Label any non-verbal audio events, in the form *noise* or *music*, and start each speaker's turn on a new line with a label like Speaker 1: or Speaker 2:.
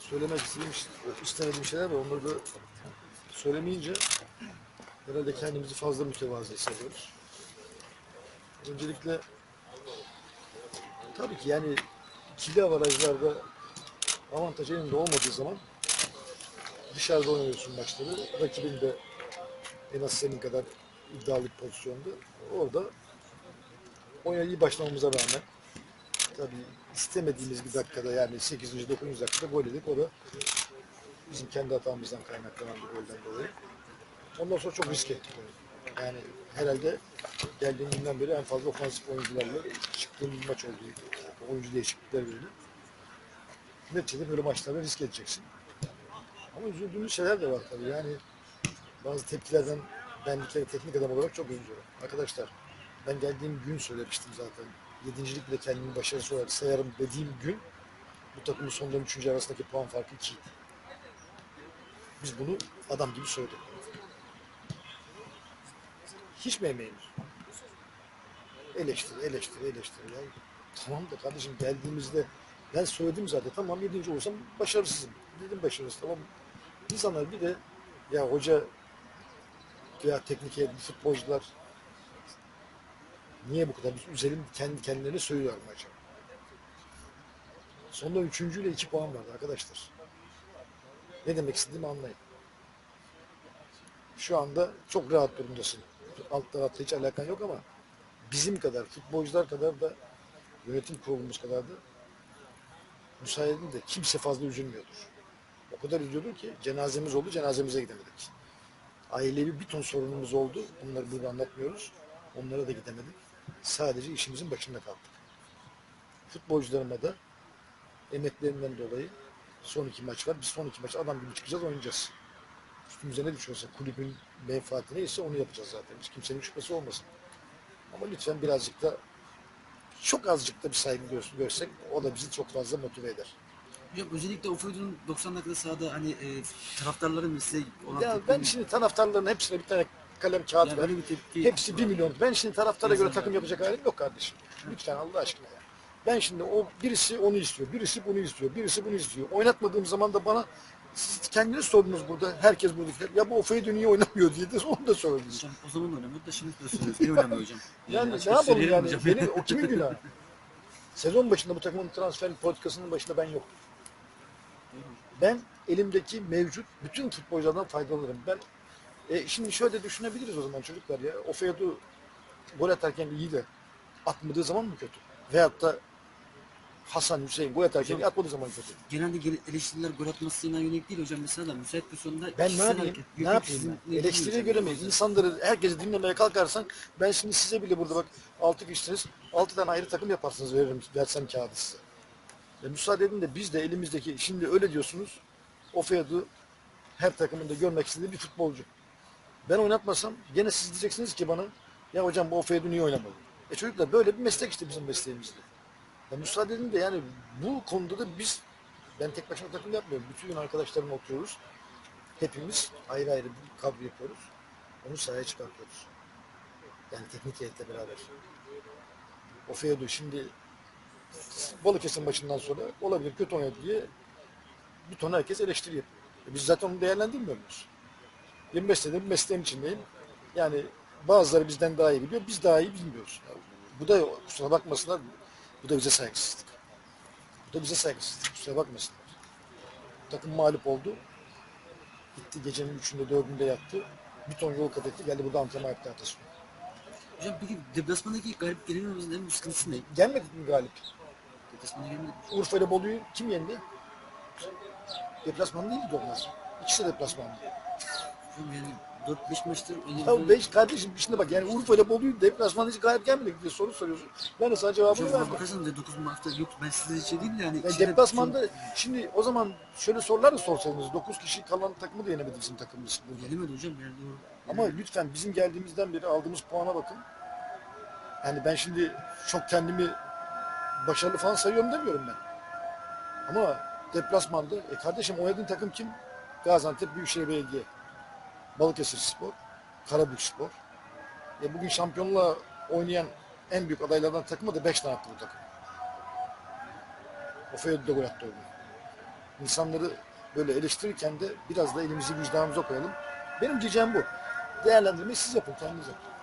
Speaker 1: Söylemek istediğim, istemediğim şeyler var. Onları da söylemeyince herhalde kendimizi fazla mütevazı hissediyoruz. Öncelikle tabii ki yani ikili avarajlarda avantaj elinde olmadığı zaman dışarıda oynuyorsun maçları. Rakibin de en az senin kadar iddialı pozisyonda. Orada oyuna iyi başlamamıza rağmen tabii istemediğimiz bir dakikada yani 8. 9. dakikada gol yedik. O da bizim kendi hatamızdan kaynaklanan bir golden dolayı. Ondan sonra çok risk ettik. Yani herhalde geldiğim günden beri en fazla ofansif oyuncularla çıktığım bir maç oldu. Oyuncu değişiklikler böyle. Neticede böyle maçlarda risk edeceksin. Ama üzüldüğümüz şeyler de var tabii. Yani bazı tepkilerden ben bir kere teknik adam olarak çok üzülüyorum. Arkadaşlar ben geldiğim gün söylemiştim zaten. Yedincilik bile kendimi başarısız olarak sayarım dediğim gün bu takımın sondan üçüncü arasındaki puan farkı 2 Biz bunu adam gibi söyledik. Hiç mi emeğimiz? Eleştiri, eleştiri, eleştiri. Ya. Tamam da kardeşim geldiğimizde ben söyledim zaten tamam yedinci olursam başarısızım. Dedim başarısız tamam. İnsanlar bir de ya hoca veya teknik futbolcular niye bu kadar biz üzerim kendi kendilerine söylüyorlar maça. Sonunda üçüncüyle iki puan vardı arkadaşlar. Ne demek istediğimi anlayın. Şu anda çok rahat durumdasın. Alt tarafta hiç alakan yok ama bizim kadar, futbolcular kadar da yönetim kurulumuz kadar da müsaadede de kimse fazla üzülmüyordur. O kadar üzülüyordur ki cenazemiz oldu, cenazemize gidemedik. Ailevi bir ton sorunumuz oldu. Bunları burada anlatmıyoruz. Onlara da gidemedik. Sadece işimizin başında kaldık. Futbolcularıma da emeklerinden dolayı son iki maç var. Biz son iki maç adam gibi çıkacağız, oynayacağız. Üstümüze ne düşüyorsa kulübün menfaati neyse onu yapacağız zaten. Hiç kimsenin şüphesi olmasın. Ama lütfen birazcık da çok azıcık da bir saygı gö- görsek o da bizi çok fazla motive eder.
Speaker 2: Hocam özellikle Ofuydu'nun 90 dakika sahada hani e, taraftarların size olan
Speaker 1: Ya ben şimdi taraftarların hepsine bir tane kalem kağıt
Speaker 2: Yani
Speaker 1: ver. Hepsi bir milyon. Ben şimdi taraftara göre takım yapacak halim yok kardeşim. Lütfen Allah aşkına ya. Ben şimdi o birisi onu istiyor, birisi bunu istiyor, birisi bunu istiyor. Oynatmadığım zaman da bana siz kendiniz sordunuz burada. Herkes buradakiler. Ya bu Ofe'yi niye oynamıyor diye de *laughs* onu da söylediniz.
Speaker 2: Hocam o zaman oynamıyor da şimdi de söylüyoruz. Niye oynamıyor hocam?
Speaker 1: Yani
Speaker 2: açık
Speaker 1: ne yapalım yani?
Speaker 2: hocam.
Speaker 1: Beni, o kimin *laughs* günahı? Sezon başında bu takımın transfer politikasının başında ben yoktum. Ben elimdeki mevcut bütün futbolculardan faydalanırım. Ben e, şimdi şöyle düşünebiliriz o zaman çocuklar ya. Ofeadu gol atarken iyi de atmadığı zaman mı kötü? Veyahut da Hasan Hüseyin gol atarken
Speaker 2: Hocam-
Speaker 1: atmadığı zaman kötü.
Speaker 2: Genelde eleştiriler gol atmasına yönelik değil hocam. Mesela da müsait pozisyonda
Speaker 1: Ben ne
Speaker 2: kişisel
Speaker 1: yapayım?
Speaker 2: hareket.
Speaker 1: Ne yapayım ben? Eleştiriye
Speaker 2: hocam?
Speaker 1: göremeyiz. İnsanları, herkesi dinlemeye kalkarsan ben şimdi size bile burada bak 6 kişisiniz. 6 tane ayrı takım yaparsınız veririm, versem kağıdı size. Ya müsaade edin de biz de elimizdeki, şimdi öyle diyorsunuz. Ofeadu her takımında görmek istediği bir futbolcu. Ben oynatmasam gene siz diyeceksiniz ki bana ya hocam bu Ofeadu niye oynamadı? E çocuklar böyle bir meslek işte bizim mesleğimizde. Ya müsaade edin de yani bu konuda da biz ben tek başıma takım yapmıyorum. Bütün arkadaşlarımla oturuyoruz. Hepimiz ayrı ayrı bir kadro yapıyoruz. Onu sahaya çıkartıyoruz. Yani teknik heyetle beraber. O Feodor şimdi Balıkesir maçından sonra olabilir kötü oynadı diye bir ton herkes eleştiri yapıyor. E biz zaten onu değerlendirmiyor muyuz? 25 senedir mesleğin içindeyim. Yani bazıları bizden daha iyi biliyor, biz daha iyi bilmiyoruz. Ya bu da kusura bakmasınlar, bu da bize saygısızlık. Bu da bize saygısızlık, kusura bakmasınlar. Takım mağlup oldu. Gitti gecenin üçünde dördünde yattı. Bir ton yol kat etti. Geldi burada antrenman yaptı ertesi gün.
Speaker 2: Hocam peki deplasmandaki galip gelemememizin en büyük sıkıntısı ne?
Speaker 1: Gelmedik mi galip?
Speaker 2: Deplasmanda gelmedik.
Speaker 1: Urfa ile Bolu'yu kim yendi? Deplasman değildi onlar. İkisi de deplasmandı.
Speaker 2: Hocam yani 4-5 maçtır
Speaker 1: Ya beş kardeşim şimdi bak yani Urfa ile Bolu'yu deplasmanda hiç galip gelmedik diye soru soruyorsun. Ben de sana cevabını
Speaker 2: Hocam
Speaker 1: verdim.
Speaker 2: bakarsan da 9 maçta yok ben size şey değil de yani.
Speaker 1: Yani
Speaker 2: içinde-
Speaker 1: deplasmanda şimdi o zaman şöyle sorular da sorsaydınız. 9 kişi kalan takımı da yenemedi bizim takımımız. burada.
Speaker 2: Gelemedi hocam yani doğru.
Speaker 1: Ama lütfen bizim geldiğimizden beri aldığımız puana bakın. Yani ben şimdi çok kendimi başarılı falan sayıyorum demiyorum ben. Ama deplasmanda, e kardeşim oynadığın takım kim? Gaziantep Büyükşehir Belediye, Balıkesir Spor, Karabük Spor. E bugün şampiyonluğa oynayan en büyük adaylardan takımı da 5 tane attı bu takım. O Feyyo'da da gol attı o gün. insanları böyle eleştirirken de biraz da elimizi vicdanımıza koyalım. Benim diyeceğim bu. Değerlendirmeyi siz yapın kendiniz yapın.